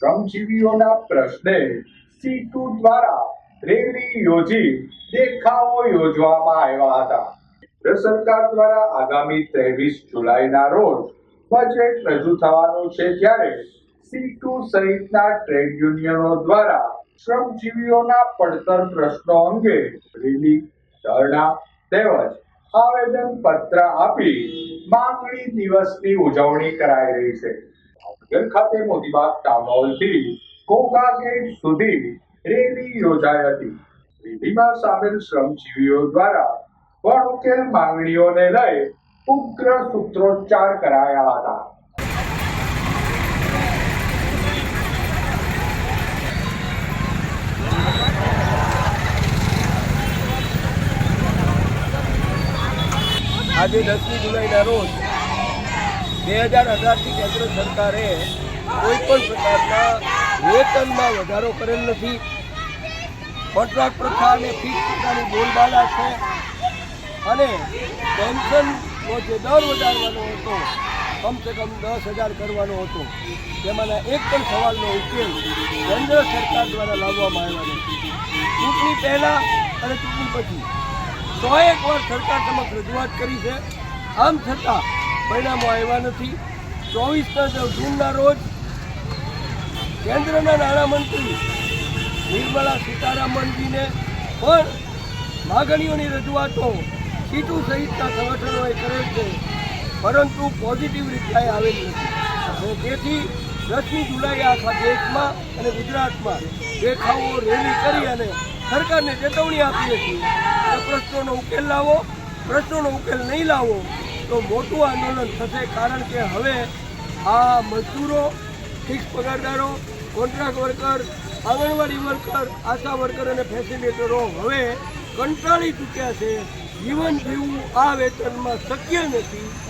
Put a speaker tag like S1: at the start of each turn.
S1: શ્રમજીવીઓના પ્રશ્ને સીટુ દ્વારા રેલી યોજી દેખાવો યોજવામાં આવ્યા હતા. કેન્દ્ર સરકાર દ્વારા આગામી ત્રેવીસ જુલાઈના રોજ બજેટ રજૂ થવાનું છે ત્યારે સીટુ સહિતના ટ્રેડ યુનિયનો દ્વારા શ્રમજીવીઓના પડતર પ્રશ્નો અંગે રેલી, ધરણા તેમજ આવેદન પત્ર આપી માંગણી દિવસની ઉજવણી કરાઈ રહી છે. ભાવનગર ખાતે મોતીબાગ ટાઉન હોલથી કોકા ગેટ સુધી રેલી યોજાઈ હતી રેલીમાં સામેલ શ્રમજીવીઓ દ્વારા પણ ઉકેલ માંગણીઓને લઈ ઉગ્ર સૂત્રોચ્ચાર કરાયા હતા.
S2: આજે દસમી જુલાઈના રોજ બે હજાર અઢારથી કેન્દ્ર સરકારે કોઈ પણ પ્રકારના વેતનમાં વધારો કરેલ નથી. કોન્ટ્રાક્ટ પ્રથા અને ફિક્સ પ્રથાની બોલબાલા છે. અને પેન્શનનો જે દર વધારવાનો હતો, કમસે કમ દસ હજાર કરવાનો હતો, તેમાંના એક પણ સવાલનો ઉકેલ કેન્દ્ર સરકાર દ્વારા લાવવામાં આવ્યો નથી. ચૂંટણી પહેલાં અને ચૂંટણી પછી સો એક વાર સરકાર સમક્ષ રજૂઆત કરી છે. આમ છતાં પરિણામો આવ્યા નથી. ચોવીસના જૂનના રોજ કેન્દ્રના નાણામંત્રી નિર્મલા સીતારામનજીને પણ માગણીઓની રજૂઆતો સીટુ સહિતના સંગઠનોએ કરેલ છે. પરંતુ પોઝિટિવ રિપ્લાય આવેલી નથી. તેથી દસમી જુલાઈ આખા દેશમાં અને ગુજરાતમાં દેખાવો, રેલી કરી અને સરકારને ચેતવણી આપીએ છીએ. પ્રશ્નોનો ઉકેલ લાવો, પ્રશ્નોનો ઉકેલ નહીં લાવો તો મોટું આંદોલન થશે કારણ કે હવે આ મજદૂરો fix પગારદારો contract worker anganwadi worker ASHA worker અને ફેસિલિટેટરો હવે કંટાળી ચૂક્યા છે. જીવન જીવવું આ વેતનમાં શક્ય નથી.